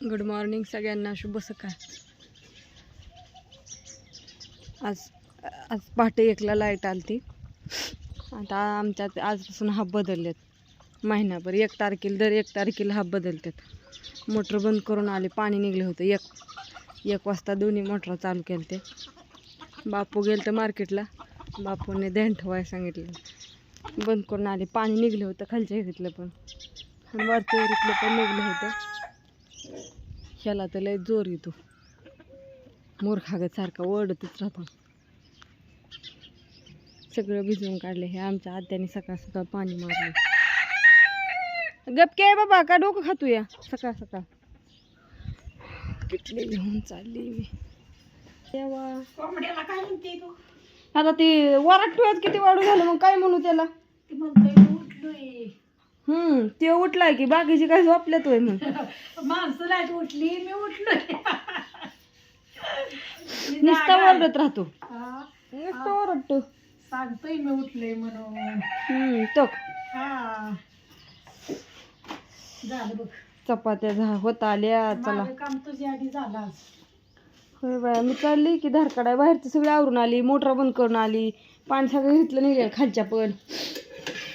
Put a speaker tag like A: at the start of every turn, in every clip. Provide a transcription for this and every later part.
A: Good morning सगळ्यांना शुभ सकाळ. आज आज पहाटे एकला लाइट आलती. आता आमच्यात आजपासून हाफ बदललेत. महिनाभर एक तारखेला दर एक तारखेला हाफ बदलतात. मोटर बंद करून आले पाणी निघले होतं. एक एक वाजता दोन्ही मोटर चालू केले ते बापू गेलं तर मार्केटला. बापूने ध्यान ठेवायला सांगितलं. बंद करून आले पाणी निघलं होतं खालच्या एरीतलं पण. आणि वरच्या एरीतलं पण निघलं होतं. ह्याला तर लय जोर येतो. मोरखागत सारखा ओरडतच राहतो. सगळं भिजवून काढले हे आमच्या आत्याने सकाळ सकाळ पाणी मारले. गपके बाबा का डोकं खातो या सकाळ सकाळ. किटली घेऊन चालली मी. आता ती वराट किती वाढू झालं मग काय म्हणू त्याला?
B: ती उठलोय
A: ते की बाकीची काय झोपल्यात होय मग
B: माणसं नाही उठली मी उठलोय. मी
A: नुसता
B: जागा.
A: ओरडत राहतो.
B: हा,
A: नुसतं ओरडतो
B: सांगतोय मी उठलोय म्हणून.
A: हम्म तो.
B: हा. झालं बघ.
A: चपात्या झा होत आल्या चला.
B: माझं काम तुझ्या आधी झालं आज.
A: होय बाया मी चालली की धार काढाय बाहेरचं सगळं आवरून आली मोटर बंद करून आली पाणी सगळं घेतलं निघेल खालच्या पण.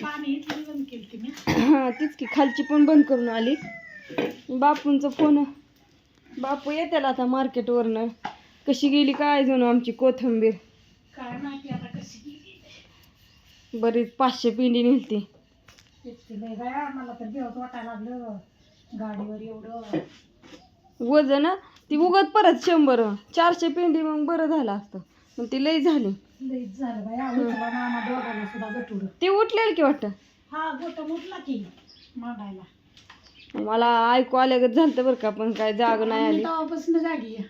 A: हा तीच की खालची पण बंद करून आली. बापूंचा फोन बापू येत्याला आता मार्केटवरनं कशी गेली काय जणू आमची कोथिंबीर?
B: काय माहिती आता कशी गेली.
A: बरीच पाचशे पिंडी नेलती
B: इतकी लय बाया मला तर देवत वाटायला लागलं. गाडीवर एवढं.
A: वजन ना ती उगत परत शंभर. चारशे पिंडी मग बरं झालं असतं. पण ती लई झाली.
B: लईच झालं बाया उठला मामा दोघांना सुद्धा गटूड
A: ती उठलेली की वाटतं?
B: हा गोट उठला की मांडायला.
A: मला ऐकू आल्यागत झालं बरं का पण काय जाग नाही आली.
B: तेव्हापासून जागी आहे.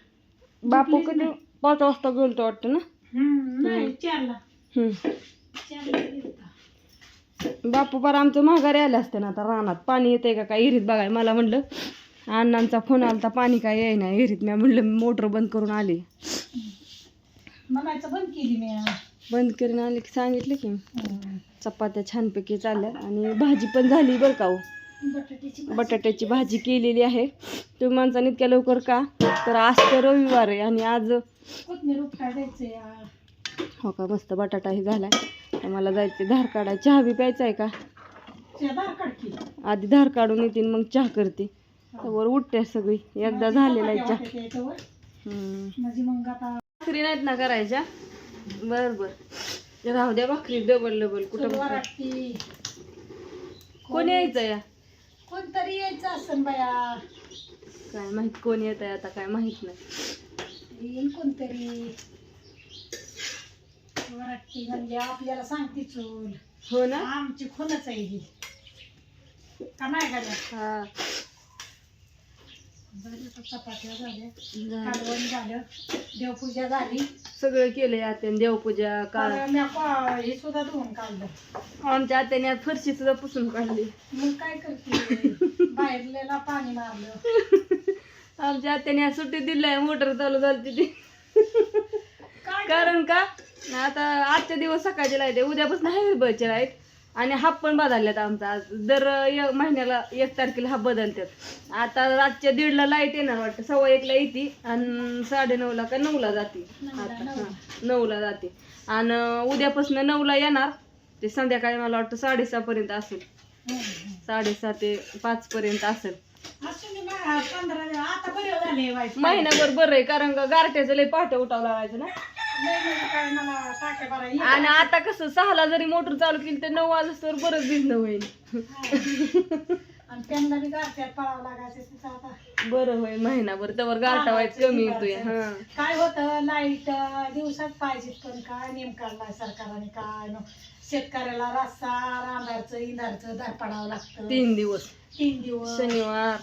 A: बापू कधी. पाच वाजता गेलतो वाटतं ना?
B: हम्म, नाही चारला.
A: हम्म.
B: चारला गेलता.
A: बापू पर आमचं माघारी आले असते ना आता रानात. पाणी येतंय का काय? विहिरीत बघाय मला म्हणलं. अण्णांचा फोन आलता पाणी काय येईना विहिरीत मी म्हणलं मोटर बंद करून आली.
B: म्हणायचं बंद केली मी.
A: बंद करून आले की सांगितलं की. चपात्या छानपैकी चालल्या आणि भाजी पण झाली बरं का हो.
B: बटाट्याची भाजी.
A: बटाट्याची भाजी केलेली आहे. तुम्ही माणसाने इतक्या लवकर का? तर आज तर रविवार आहे आणि आज
B: कोथमीर.
A: हो का? मस्त बटाटाही झालाय. तर मला जायचं धार काढाय चहा बी प्यायचा आहे का? आधी धार काढून येते मग चहा करते. त्यावर उठते सगळी. एकदा झालेला आहे चहा.
B: मग आता
A: भाकरी नाहीत ना करायच्या. बर बर. राहू द्या भाकरी डबल डबल कुठं भाकरी? कोण यायचं या?
B: कोणतरी यायचं असन बाया.
A: काय माहीत कोण येत आहे आता काय माहीत नाही.
B: येईल कोणतरी. वराटी म्हणजे आपल्याला सांगते चूल.
A: हो ना?
B: आमची खूनच आहे ही. का नाही का
A: हा.
B: चपात्या झाल्या
A: झालं.
B: कालवण झालं. देवपूजा झाली.
A: सगळं केलंय आत्याने देवपूजा काल.
B: काल मी पा- हे सुद्धा धुवून काढलं.
A: आमच्या आत्याने आज फरशी सुद्धा पुसून काढली.
B: मग काय करते? बाहेरलेला पाणी मारलं.
A: आमच्या आत्याने आज सुट्टी दिली मोटर चालू झाली ती
B: काय
A: कारण का? आता आजच्या दिवस सकाळची लाइट आहे उद्यापासून आहे बचे लाइट आणि हाफ पण बदलल्यात आमचा. आज दर एक महिन्याला एक तारखेला हाफ बदलतात. आता रातच्या दीडला लाइट येणार वाटतं. सव्वा एकला येते आणि साडे नऊला का नऊला जाते. आता. हां नऊला जाते. आणि उद्यापासून नऊला येणार. ते संध्याकाळी मला वाटतं साडेसहा पर्यंत असेल. साडेसहा ते पाच पर्यंत असेल. महिनाभर बरं आहे कारण का गारठ्याचं लय पहाटे उठावं लागायचं ना. आणि आता कसं सहाला जरी मोटर चालू केली तर नऊ वाजता बरंच भिजणं होईल. बरं होईल महिनाभर तर गारठा व्हायचं कमी येतोय हा.
B: काय होतं लाइट दिवसात पाहिजे पण काय नेम काढलाय सरकारने काय न. शेतकऱ्याला रस्ता रांधारचं इंधारचं दर पडावं लागतं.
A: तीन दिवस.
B: तीन दिवस.
A: शनिवार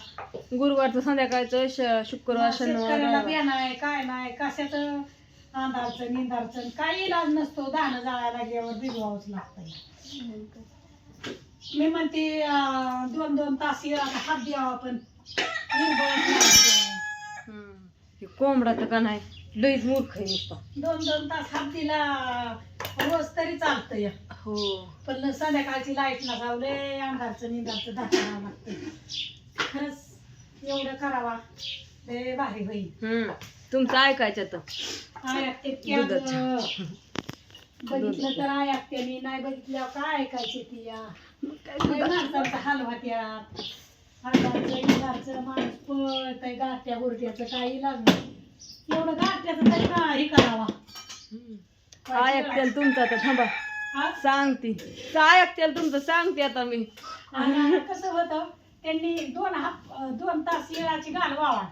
A: गुरुवारचं संध्याकाळचं शुक्रवार शनिवार
B: काय नाही कशाचं? अंधारचं निंदारचं काही इलाज नसतो धान जाळायला गेल्यावर भिजवावंच लागतं मी म्हणते अं, दोन दोन तास आता हात द्यावा पण नाही.
A: हे कोंबडा तर का नाही? लईच मूर्ख आहे नुसता.
B: दोन दोन तास हात दिला रोज तरी चालतंय.
A: हो.
B: पण संध्याकाळची लाइट नसावले अंधारचं निंदारचं धाकावं लागतं खरंच एवढं करावा ते भारी होईल.
A: हम्म. तुमचं ऐकायचं तर.
B: ऐकते
A: दुधाचं.
B: बघितलं तर ऐकते मी नाही बघितल्यावर काय ऐकायचे ती या?
A: काय
B: लय माणसांचा हलवा त्यात हाताचं इलाचं माणूस पळतय गाठ्या गुरट्याचं काही लागलं एवढं गाठ्याचं तरी का हे करावा.
A: हम्म. ऐकतेल तुमचं आता थांबा.
B: हा?
A: सांगते. काय ऐकतेल तुमचं सांगते आता मी.
B: आणि कसं होतं? त्यांनी दोन हात दोन तास येळाची घाल वावा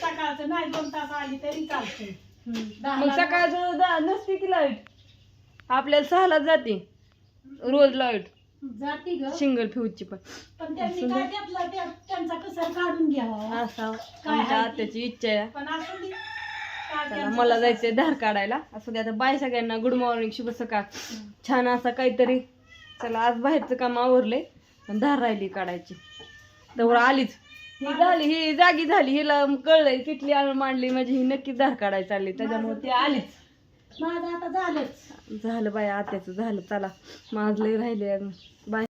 B: सकाळचं नाही दोन तास आली तरी दहाला-
A: मग सकाळचं दा- नसते की लाइट. आपल्याला सहाला जाते. रोज लाइट.
B: जाती ग.
A: सिंगल फ्यूजची पण.
B: पण त्यांनी काय त्या- त्यांचा कसर काढून घ्यावा.
A: असा
B: काय
A: आमच्या? आत्याची इच्छा आहे.
B: पण असं दे. काय
A: चला,
B: त्यांचं
A: मला
B: कसर-
A: जायचंय धार काढायला. असं दे आता बाय सगळ्यांना. गुड मॉर्निंग शुभ सकाळ. छान असा काहीतरी. चला आज बाहेरचं काम आवरलंय. पण धार राहिली काढायची. तर आलीच. ही झाली ही जागी झाली हिला कळलंय किटली आणून मांडली म्हणजे ही नक्की धार काढायला चालली. त्याच्यामुळे ती आलीच.
B: माझं आता झालंच.
A: झालं बाय आत्याचं झालं. चला. माझं लय राहिले बाय.